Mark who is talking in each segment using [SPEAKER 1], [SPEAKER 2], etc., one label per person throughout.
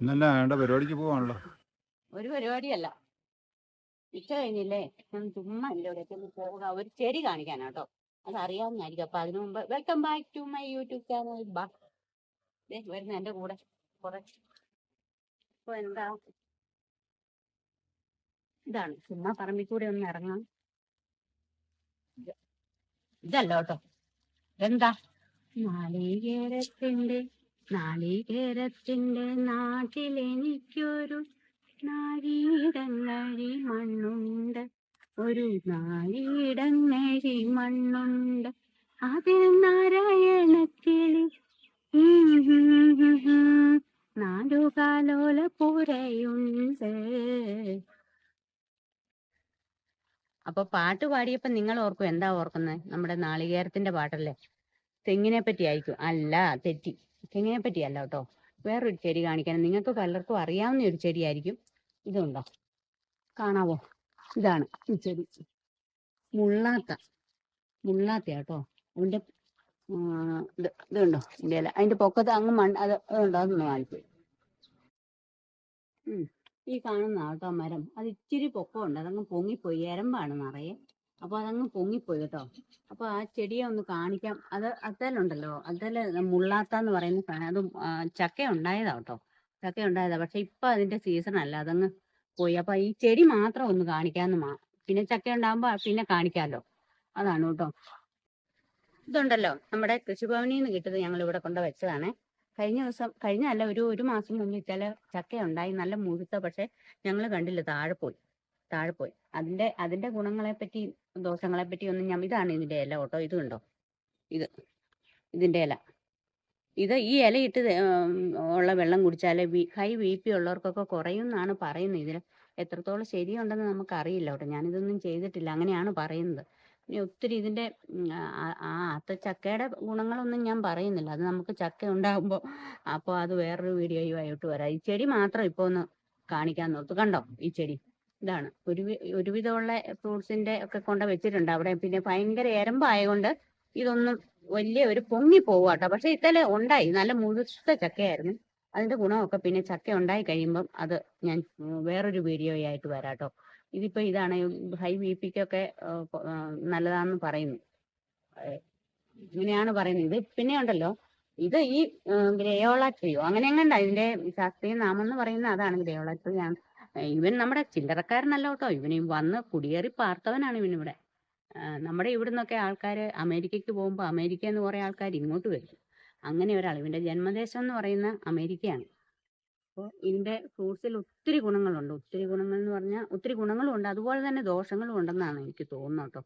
[SPEAKER 1] ഇന്നല്ല വേണ്ട പരിപാടിക്ക് പോവാണല്ലോ?
[SPEAKER 2] ഒരു പരിപാടിയല്ല. ഉച്ച കഴിഞ്ഞില്ലേ? ഞാൻ ചുമ്മാ പോവുക. ഒരു ചെടി കാണിക്കാനാട്ടോ. അത് അറിയാവുന്നതായിരിക്കും അപ്പൊ അതിനു മുമ്പ് welcome back to my YouTube channel. ബാ. വരുന്ന എന്റെ കൂടെ. കുറെ. ഇപ്പൊ എന്താ? ഇതാണ്. ചുമ്മാ പറമ്പിൽ കൂടെ ഒന്ന് ഇറങ്ങാം. ഇത് ഇതല്ല കേട്ടോ. എന്താ നാളികേരത്തിന്റെ നാളികേരത്തിന്റെ നാട്ടിലെനിക്കൊരു നാരീടങ്ങഴി മണ്ണുണ്ട്. ഒരു നാരീടങ്ങഴി മണ്ണുണ്ട്. അതിൽ നാരായണക്കിളി നാലുകാലോല പുരയുണ്ട്. അപ്പൊ പാട്ട് പാടിയപ്പോ നിങ്ങൾ ഓർക്കും എന്താ ഓർക്കുന്നത് നമ്മുടെ നാളികേരത്തിന്റെ പാട്ടല്ലേ? തെങ്ങിനെ പറ്റി ആയിരിക്കും. അല്ല തെറ്റി. തെങ്ങിനെ പറ്റിയല്ല കേട്ടോ വേറൊരു ചെടി കാണിക്കാൻ നിങ്ങൾക്ക് പലർക്കും അറിയാവുന്ന ഒരു ചെടിയായിരിക്കും ഇതുണ്ടോ? കാണാവോ? ഇതാണ് ഈ ചെടി. മുള്ളാത്ത മുള്ളാത്ത കേട്ടോ ഇത് ഇതുണ്ടോ? ഇതിന്റെ ഇല. അതിന്റെ പൊക്കത്ത് അങ്ങ് മണ്ണ് അത് അതുണ്ടോ? അതൊന്ന് വാങ്ങിപ്പോയി ഈ കാണുന്ന കേട്ടോ മരം. അത് ഇച്ചിരി പൊക്കമുണ്ട്. അതങ്ങ് പൊങ്ങിപ്പോയി. എരമ്പാണ് നിറയെ. അപ്പൊ അതങ്ങ് പൊങ്ങിപ്പോയി കേട്ടോ. അപ്പൊ ആ ചെടിയെ ഒന്ന് കാണിക്കാം. അത് അതലുണ്ടല്ലോ അതൽ മുള്ളാത്ത എന്ന് പറയുന്ന സാധനം അത് ചക്ക ഉണ്ടായതാ കേട്ടോ. ചക്ക ഉണ്ടായതാ പക്ഷെ ഇപ്പൊ അതിന്റെ സീസൺ അല്ല. അതങ്ങ് പോയി. അപ്പൊ ഈ ചെടി മാത്രം ഒന്ന് കാണിക്കാന്ന് മാ പിന്നെ ചക്ക ഉണ്ടാകുമ്പോ പിന്നെ കാണിക്കാലോ. അതാണ് കേട്ടോ. ഇതുണ്ടല്ലോ. നമ്മുടെ കൃഷിഭവനിൽ നിന്ന് കിട്ടുന്നത് ഞങ്ങൾ ഇവിടെ കൊണ്ട് വെച്ചതാണ്. കഴിഞ്ഞ ദിവസം കഴിഞ്ഞ അല്ല ഒരു ഒരു മാസം മുമ്പ് ചില ചക്ക ഉണ്ടായി നല്ല മുഴുത്ത പക്ഷെ ഞങ്ങൾ കണ്ടില്ല താഴെ പോയി. താഴെ പോയി. അതിന്റെ അതിന്റെ ഗുണങ്ങളെ പറ്റി ദോഷങ്ങളെ പറ്റി ഒന്നും ഞാൻ ഇതാണ് ഇതിന്റെ ഇല കേട്ടോ. ഇത് കണ്ടോ? ഇത് ഇതിന്റെ ഇല. ഇത് ഈ ഇലയിട്ട് ഉള്ള വെള്ളം കുടിച്ചാൽ ഹൈ ബി പി ഉള്ളവർക്കൊക്കെ കുറയും എന്നാണ് പറയുന്നത്. ഇതിൽ എത്രത്തോളം ശരിയുണ്ടെന്ന് നമുക്ക് അറിയില്ല കേട്ടോ. ഞാനിതൊന്നും ചെയ്തിട്ടില്ല. അങ്ങനെയാണ് പറയുന്നത്. ഇനി ഒത്തിരി ഇതിന്റെ ആ- ആ അത്ത ചക്കയുടെ ഗുണങ്ങളൊന്നും ഞാൻ പറയുന്നില്ല. അത് നമുക്ക് ചക്ക ഉണ്ടാകുമ്പോൾ അപ്പോൾ അത് വേറൊരു വീഡിയോയുമായിട്ട് വരാം. ഈ ചെടി മാത്രം ഇപ്പോൾ ഒന്ന് കാണിക്കാൻ നോർത്തു കണ്ടോ? ഈ ചെടി. ഇതാണ്. ഒരു ഒരുവിധമുള്ള ഫ്രൂട്ട്സിന്റെ ഒക്കെ കൊണ്ട് വെച്ചിട്ടുണ്ട് അവിടെ. പിന്നെ ഭയങ്കര എരമ്പായതുകൊണ്ട് ഇതൊന്നും വലിയ ഒരു പൊങ്ങി പോവാട്ടോ പക്ഷെ ഇത്തലെ ഉണ്ടായി. നല്ല മുഴുത്ത ചക്കയായിരുന്നു. അതിന്റെ ഗുണമൊക്കെ പിന്നെ ചക്ക ഉണ്ടായി കഴിയുമ്പം അത് ഞാൻ വേറൊരു വീഡിയോ ആയിട്ട് വരാട്ടോ. ഇതിപ്പോ ഇതാണ് ഹൈ ബി പിക്കൊക്കെ നല്ലതാണെന്ന് പറയുന്നു. ഇങ്ങനെയാണ് പറയുന്നത്. ഇത് പിന്നെ ഉണ്ടല്ലോ. ഇത് ഈ ഗ്രയോള ട്രിയോ? അങ്ങനെ എങ്ങണ്ട ഇതിന്റെ ശാസ്ത്രീയ നാമം എന്ന് പറയുന്ന അതാണ് ഗ്രയോള ട്രീ. ആണ് ഇവൻ നമ്മുടെ ചില്ലറക്കാരനല്ല കേട്ടോ ഇവൻ വന്ന് കുടിയേറി പാർത്തവനാണ് ഇവൻ ഇവിടെ. നമ്മുടെ ഇവിടുന്നൊക്കെ ആൾക്കാർ അമേരിക്കയ്ക്ക് പോകുമ്പോൾ അമേരിക്ക എന്ന് കുറേ ആൾക്കാർ ഇങ്ങോട്ട് വരും. അങ്ങനെ ഒരാൾ ഇവന്റെ ജന്മദേശം എന്ന് പറയുന്ന അമേരിക്കയാണ്. അപ്പോൾ ഇതിന്റെ ഫ്രൂട്ട്സിൽ ഒത്തിരി ഗുണങ്ങളുണ്ട്. ഒത്തിരി ഗുണങ്ങൾ എന്ന് പറഞ്ഞാൽ ഒത്തിരി ഗുണങ്ങളും ഉണ്ട്. അതുപോലെ തന്നെ ദോഷങ്ങളും ഉണ്ടെന്നാണ് എനിക്ക് തോന്നുന്നത് കേട്ടോ.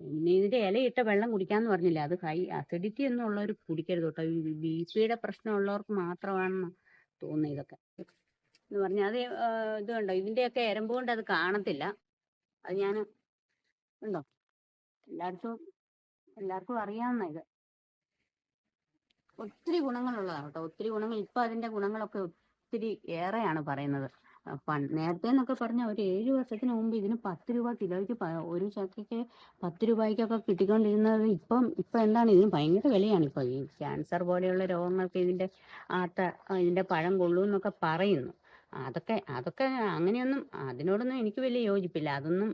[SPEAKER 2] പിന്നെ ഇതിന്റെ ഇലയിട്ട വെള്ളം കുടിക്കാന്ന് പറഞ്ഞില്ല? അത് ഹൈ അസിഡിറ്റി എന്നുള്ളവർ കുടിക്കരുത് കേട്ടോ. ബി പിയുടെ പ്രശ്നമുള്ളവർക്ക് മാത്രമാണെന്ന് തോന്നുന്നു ഇതൊക്കെ. എന്ന് പറഞ്ഞാൽ അത് ഇത് കണ്ടോ? ഇതിന്റെയൊക്കെ എരമ്പ് കൊണ്ട് അത് കാണത്തില്ല. അത് ഞാൻ ഉണ്ടോ എല്ലായിടത്തും എല്ലാവർക്കും അറിയാവുന്ന ഇത്. ഒത്തിരി ഗുണങ്ങളുള്ളതാണ് കേട്ടോ. ഒത്തിരി ഗുണങ്ങൾ. ഇപ്പൊ അതിന്റെ ഗുണങ്ങളൊക്കെ ഒത്തിരി ഏറെയാണ് പറയുന്നത്. നേരത്തെ എന്നൊക്കെ പറഞ്ഞാൽ ഒരു ഏഴ് വർഷത്തിന് മുമ്പ് ഇതിന് പത്ത് രൂപ കിലോയ്ക്ക് ഒരു ചക്കയ്ക്ക് പത്ത് രൂപയ്ക്കൊക്കെ കിട്ടിക്കൊണ്ടിരുന്നത് ഇപ്പം ഇപ്പൊ എന്താണ്? ഇതിന് ഭയങ്കര വിലയാണ് ഇപ്പൊ. ഈ ക്യാൻസർ പോലെയുള്ള രോഗങ്ങൾക്ക് ഇതിന്റെ ആത്ത ഇതിന്റെ പഴം കൊള്ളൂ എന്നൊക്കെ പറയുന്നു. അതൊക്കെ അതൊക്കെ അങ്ങനെയൊന്നും അതിനോടൊന്നും എനിക്ക് വലിയ യോജിപ്പില്ല. അതൊന്നും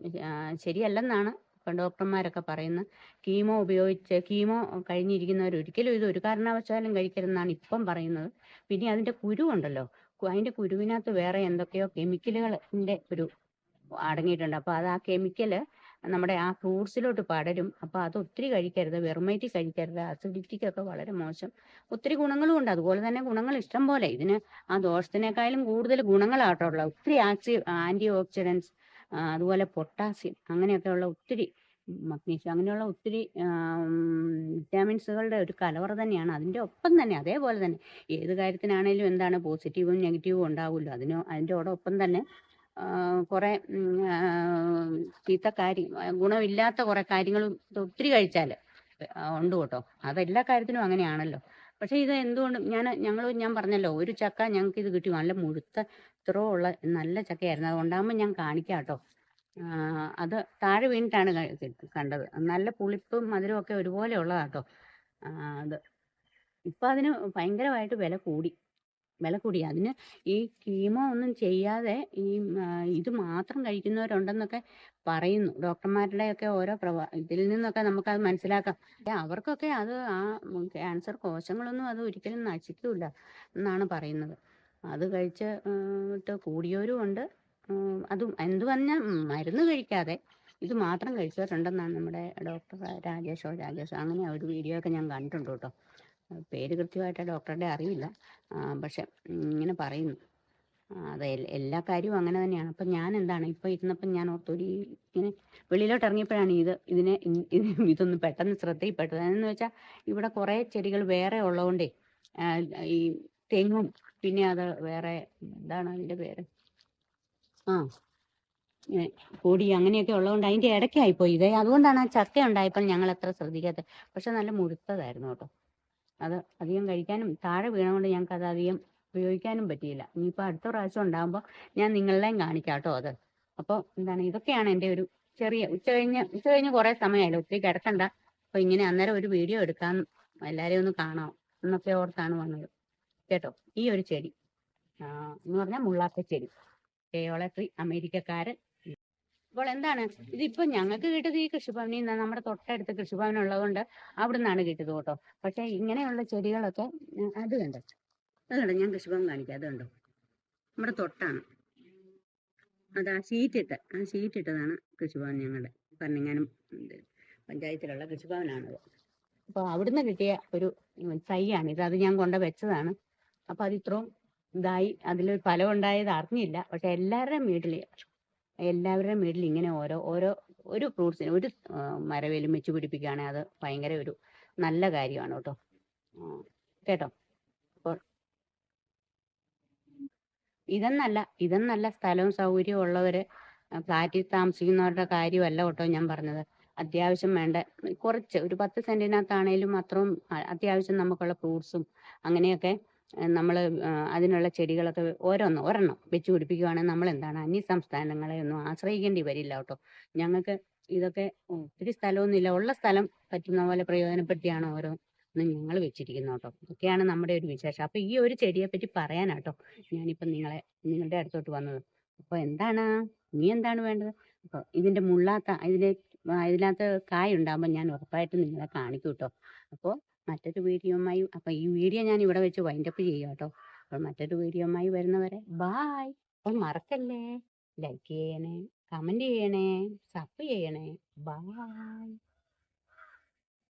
[SPEAKER 2] ശരിയല്ലെന്നാണ് ഇപ്പം ഡോക്ടർമാരൊക്കെ പറയുന്നത്. കീമോ ഉപയോഗിച്ച് കീമോ കഴിഞ്ഞിരിക്കുന്നവർ ഒരിക്കലും ഇത് ഒരു കാരണവശാലും കഴിക്കരുതെന്നാണ് ഇപ്പം പറയുന്നത്. പിന്നെ അതിന്റെ കുരു ഉണ്ടല്ലോ അതിന്റെ കുരുവിനകത്ത് വേറെ എന്തൊക്കെയോ കെമിക്കലുകളിന്റെ ഒരു അടങ്ങിയിട്ടുണ്ട്. അപ്പോൾ അത് ആ കെമിക്കൽ നമ്മുടെ ആ ഫ്രൂട്ട്സിലോട്ട് പടരും. അപ്പൊ അത് ഒത്തിരി കഴിക്കരുത്. വെറുമേറ്റി കഴിക്കരുത്. അസിഡിറ്റിക്കൊക്കെ വളരെ മോശം. ഒത്തിരി ഗുണങ്ങളും ഉണ്ട്. അതുപോലെ തന്നെ ഗുണങ്ങൾ ഇഷ്ടം പോലെ. ഇതിന് ആ ദോഷത്തിനേക്കാളും കൂടുതൽ ഗുണങ്ങളാട്ടോ ഉള്ളത് ഒത്തിരി ആക്സി ആന്റി ഓക്സിഡൻസ് അതുപോലെ പൊട്ടാസ്യം അങ്ങനെയൊക്കെയുള്ള ഒത്തിരി മഗ്നീഷ്യം അങ്ങനെയുള്ള ഒത്തിരി വിറ്റാമിൻസുകളുടെ ഒരു കലവറ തന്നെയാണ്. അതിന്റെ ഒപ്പം തന്നെ അതേപോലെ തന്നെ ഏത് കാര്യത്തിനാണേലും എന്താണ് പോസിറ്റീവും നെഗറ്റീവും ഉണ്ടാവുമല്ലോ. അതിനോ അതിന്റെ ഒപ്പം തന്നെ കുറെ ചീത്ത കാര്യം ഗുണമില്ലാത്ത കുറെ കാര്യങ്ങളും ഒത്തിരി കഴിച്ചാൽ ഉണ്ട് കേട്ടോ. അതെല്ലാ കാര്യത്തിനും അങ്ങനെയാണല്ലോ. പക്ഷെ ഇത് എന്തുകൊണ്ട് ഞാൻ ഞങ്ങൾ ഞാൻ പറഞ്ഞല്ലോ ഒരു ചക്ക ഞങ്ങൾക്ക് ഇത് കിട്ടി നല്ല മുഴുത്ത ഇത്രോ ഉള്ള നല്ല ചക്കയായിരുന്നു. അതുകൊണ്ടാകുമ്പോൾ ഞാൻ കാണിക്കാം കേട്ടോ. അത് താഴെ വീണിട്ടാണ് കണ്ടത്. നല്ല പുളിപ്പും മധുരവും ഒക്കെ ഒരുപോലെ ഉള്ളതാട്ടോ അത്. ഇപ്പം അതിന് ഭയങ്കരമായിട്ട് വില കൂടി. വില കൂടി അതിന് ഈ കീമോ ഒന്നും ചെയ്യാതെ ഈ ഇത് മാത്രം കഴിക്കുന്നവരുണ്ടെന്നൊക്കെ പറയുന്നു. ഡോക്ടർമാരുടെയൊക്കെ ഓരോ പ്രവ ഇതിൽ നിന്നൊക്കെ നമുക്ക് അത് മനസ്സിലാക്കാം അവർക്കൊക്കെ അത് ആ ക്യാൻസർ കോശങ്ങളൊന്നും അത് ഒരിക്കലും നശിക്കില്ല എന്നാണ് പറയുന്നത്. അത് കഴിച്ച് ഇട്ട് കൂടിയവരും ഉണ്ട്. അതും എന്ത് പറഞ്ഞാൽ മരുന്ന് കഴിക്കാതെ ഇത് മാത്രം കഴിച്ചവരുണ്ടെന്നാണ് നമ്മുടെ ഡോക്ടർ രാജേഷോ രാജേഷോ. അങ്ങനെ ഒരു വീഡിയോ ഒക്കെ ഞാൻ കണ്ടിട്ടുണ്ട് കേട്ടോ. പേര് കൃത്യമായിട്ട് ഡോക്ടറുടെ അറിയില്ല പക്ഷെ ഇങ്ങനെ പറയുന്നു. അതെ എല്ലാ കാര്യവും അങ്ങനെ തന്നെയാണ്. അപ്പം ഞാൻ എന്താണ്? ഇപ്പം ഇരുന്നപ്പം ഞാൻ ഓർത്തൊരു ഇങ്ങനെ വെളിയിലോട്ട് ഇറങ്ങിയപ്പോഴാണ് ഇത് ഇതിനെ ഇതൊന്ന് പെട്ടെന്ന് ശ്രദ്ധയിൽപ്പെട്ടത്. എന്ന് വെച്ചാൽ ഇവിടെ കുറേ ചെടികൾ വേറെ ഉള്ളതുകൊണ്ടേ ഈ തെങ്ങും പിന്നെ അത് വേറെ എന്താണ് അതിന്റെ പേര്? ആ പൊടി അങ്ങനെയൊക്കെ ഉള്ളതുകൊണ്ട് അതിന്റെ ഇടയ്ക്കായിപ്പോയി. ഇതേ അതുകൊണ്ടാണ് ആ ചക്ക ഉണ്ടായപ്പോൾ ഞങ്ങൾ അത്ര ശ്രദ്ധിക്കാത്തത്. പക്ഷെ നല്ല മുഴുത്തതായിരുന്നു കേട്ടോ. അത് അധികം കഴിക്കാനും താഴെ വീണുകൊണ്ട് ഞങ്ങൾക്ക് അത് അധികം ഉപയോഗിക്കാനും പറ്റിയില്ല. ഇനിയിപ്പോൾ അടുത്ത പ്രാവശ്യം ഉണ്ടാകുമ്പോൾ ഞാൻ നിങ്ങളെയും കാണിക്കാം കേട്ടോ അത്. അപ്പോൾ എന്താണ് ഇതൊക്കെയാണ് എന്റെ ഒരു ചെറിയ ഉച്ച കഴിഞ്ഞ് ഉച്ച കഴിഞ്ഞ് കുറേ സമയമായില്ല ഒത്തിരി കിടക്കണ്ട. അപ്പോൾ ഇങ്ങനെ അന്നേരം ഒരു വീഡിയോ എടുക്കാൻ എല്ലാവരെയും ഒന്ന് കാണാം എന്നൊക്കെ ഓർത്താണ് വന്നത്. കേട്ടോ ഈ ഒരു ചെടി. എന്ന് പറഞ്ഞാൽ മുള്ളാത്ത ചെടി കേയോളട്രി അമേരിക്കക്കാരൻ അപ്പോൾ എന്താണ് ഇതിപ്പോ ഞങ്ങൾക്ക് കിട്ടിയത് ഈ കൃഷിഭവനിൽ നിന്ന് നമ്മുടെ തൊട്ടടുത്ത് കൃഷിഭവൻ ഉള്ളതുകൊണ്ട് അവിടെ നിന്നാണ് കിട്ടിയത് കേട്ടോ. പക്ഷെ ഇങ്ങനെയുള്ള ചെടികളൊക്കെ അത് കണ്ടോ. അത് കണ്ടോ? ഞാൻ കൃഷിഭവൻ കാണിക്കാം. അത് കണ്ടോ? നമ്മുടെ തൊട്ടാണ്. അത് ആ ഷീറ്റ് ഇട്ട് ആ ഷീറ്റ് ഇട്ടതാണ് കൃഷിഭവൻ ഞങ്ങളുടെ പറഞ്ഞെങ്ങാനും പഞ്ചായത്തിലുള്ള കൃഷിഭവനാണത്. അപ്പോൾ അവിടുന്ന് കിട്ടിയ ഒരു തൈയാണ്. ഇത് അത് ഞാൻ കൊണ്ട വെച്ചതാണ്. അപ്പോൾ അത് ഇത്രയും ഇതായി. അതിലൊരു ഫലം ഉണ്ടായത് അറിഞ്ഞില്ല. പക്ഷെ എല്ലാവരുടെയും വീട്ടിൽ എല്ലാവരുടെയും വീട്ടിൽ ഇങ്ങനെ ഓരോ ഓരോ ഒരു ഫ്രൂട്ട്സിന് ഒരു മരവേലും വെച്ച് പിടിപ്പിക്കുകയാണെങ്കിൽ അത് ഭയങ്കര ഒരു നല്ല കാര്യമാണ് കേട്ടോ. കേട്ടോ? അപ്പോൾ ഇതെന്നല്ല ഇതെന്നല്ല സ്ഥലവും സൗകര്യവും ഉള്ളവര് ഫ്ലാറ്റിൽ താമസിക്കുന്നവരുടെ കാര്യമല്ല കേട്ടോ ഞാൻ പറഞ്ഞത്. അത്യാവശ്യം വേണ്ട കുറച്ച് ഒരു പത്ത് സെന്റിനകത്താണേലും അത്രയും അത്യാവശ്യം നമുക്കുള്ള ഫ്രൂട്ട്സും അങ്ങനെയൊക്കെ നമ്മൾ അതിനുള്ള ചെടികളൊക്കെ ഓരോന്ന് ഒരെണ്ണം വെച്ച് പിടിപ്പിക്കുകയാണെങ്കിൽ നമ്മൾ എന്താണ് അന്യ സംസ്ഥാനങ്ങളെ ഒന്നും ആശ്രയിക്കേണ്ടി വരില്ല കേട്ടോ. ഞങ്ങൾക്ക് ഇതൊക്കെ ഒത്തിരി സ്ഥലമൊന്നുമില്ല. ഉള്ള സ്ഥലം പറ്റുന്ന പോലെ പ്രയോജനപ്പെടുത്തിയാണ് ഓരോ ഞങ്ങൾ വെച്ചിരിക്കുന്നു കേട്ടോ. ഇതൊക്കെയാണ് നമ്മുടെ ഒരു വിശേഷം. അപ്പൊ ഈ ഒരു ചെടിയെ പറ്റി പറയാനാട്ടോ ഞാനിപ്പം നിങ്ങളെ നിങ്ങളുടെ അടുത്തോട്ട് വന്നത്. അപ്പൊ എന്താണ്? നീ എന്താണ് വേണ്ടത്? അപ്പൊ ഇതിന്റെ മുള്ളാത്ത ഇതിന്റെ ഇതിനകത്ത് കായ ഉണ്ടാകുമ്പോൾ ഞാൻ ഉറപ്പായിട്ടും നിങ്ങളെ കാണിക്കും കേട്ടോ അപ്പോൾ മറ്റൊരു വീഡിയോയുമായി അപ്പോൾ ഈ വീഡിയോ ഞാൻ ഇവിടെ വെച്ച് വൈൻഡപ്പ് ചെയ്യാം കേട്ടോ അപ്പോൾ മറ്റൊരു വീഡിയോയുമായി വരുന്നവരെ ബായ് അപ്പം മറക്കല്ലേ? ലൈക്ക് ചെയ്യണേ കമന്റ് ചെയ്യണേ സബ് ചെയ്യണേ ബായ്